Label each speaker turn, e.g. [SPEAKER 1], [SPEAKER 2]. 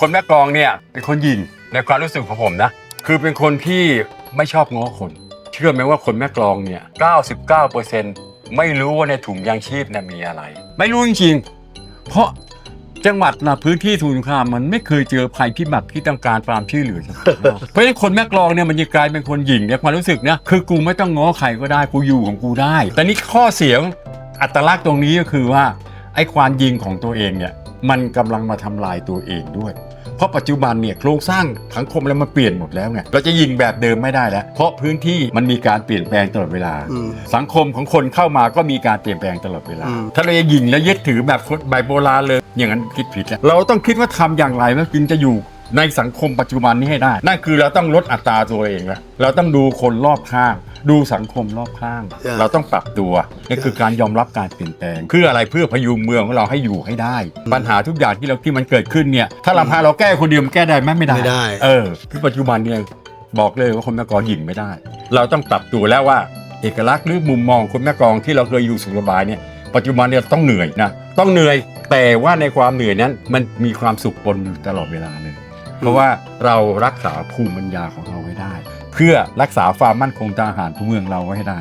[SPEAKER 1] คนแม่กลองเนี่ยเป็นคนหยิงในความรู้สึกของผมนะ คือเป็นคนที่ไม่ชอบง้อคน เชื่อไหมว่าคนแม่กลองเนี่ย 99%ไม่รู้ว่าในถุงยางชีพเนี่ยมีอะไร ไม่รู้จริงๆ เพราะจังหวัดนะพื้นที่ทุนคามมันไม่เคยเจอภัยพิบัติที่ต้องการความช่วยเหลือ เพราะฉะนั้นคนแม่กลองเนี่ยมันจะกลายเป็นคนหยิงเนี่ยความรู้สึกนี่ยคือกูไม่ต้องง้อใครก็ได้กูอยู่ของกูได้ แต่นี่ข้อเสียงอัตลักษณ์ตรงนี้ก็คือว่าไอ้ความยิงของตัวเองเนี่ย มันกำลังมาทำลายตัวเองด้วย เพราะปัจจุบันเนี่ยโครงสร้างสังคมแล้วมันเปลี่ยนหมดแล้วไงเราจะยิงแบบเดิมไม่ได้แล้ว เพราะพื้นที่มันมีการเปลี่ยนแปลงตลอดเวลา
[SPEAKER 2] อืม
[SPEAKER 1] สังคมของคนเข้ามาก็มีการเปลี่ยนแปลงตลอดเวลา
[SPEAKER 2] อืม
[SPEAKER 1] ถ้าเราจะยิงแล้วยึดถือแบบคนใบโบราณเลย อย่างนั้นคิดผิดแล้วเราต้องคิดว่าทำอย่างไรแล้วจึงจะอยู่ในสังคมปัจจุบันนี้ให้ได้ นั่นคือเราต้องลดอัตราตัวเองแล้วเราต้องดูคนรอบข้าง ดูสังคมรอบข้าง
[SPEAKER 2] ใช่
[SPEAKER 1] เราต้องปรับตัวนี่คือการยอมรับการเปลี่ยนแปลงเพื่ออะไรเพื่อพยุงเมืองของเราให้อยู่ให้ได้ ปัญหาทุกอย่างที่เราที่มันเกิดขึ้นเนี่ยถ้าเราพาเราแก้คนเดียวมันแก้ได้ไหมไม่ได้
[SPEAKER 2] ไม่ได้
[SPEAKER 1] เออคือปัจจุบันเนี่ยบอกเลยว่าคนแม่กลองหญิงไม่ได้ เราต้องปรับตัวแล้วว่า เอกลักษณ์หรือมุมมองคนแม่กลองที่เราเคยอยู่สุขสบายเนี่ยปัจจุบันเนี่ยต้องเหนื่อยนะต้องเหนื่อยแต่ว่าในความเหนื่อยนั้นมันมีความสุขปนอยู่ตลอดเวลาเลย เพราะว่าเรารักษาภูมิปัญญาของเราไว้ได้ เพื่อรักษาความมั่นคงทางอาหารของเมืองเราไว้ให้ได้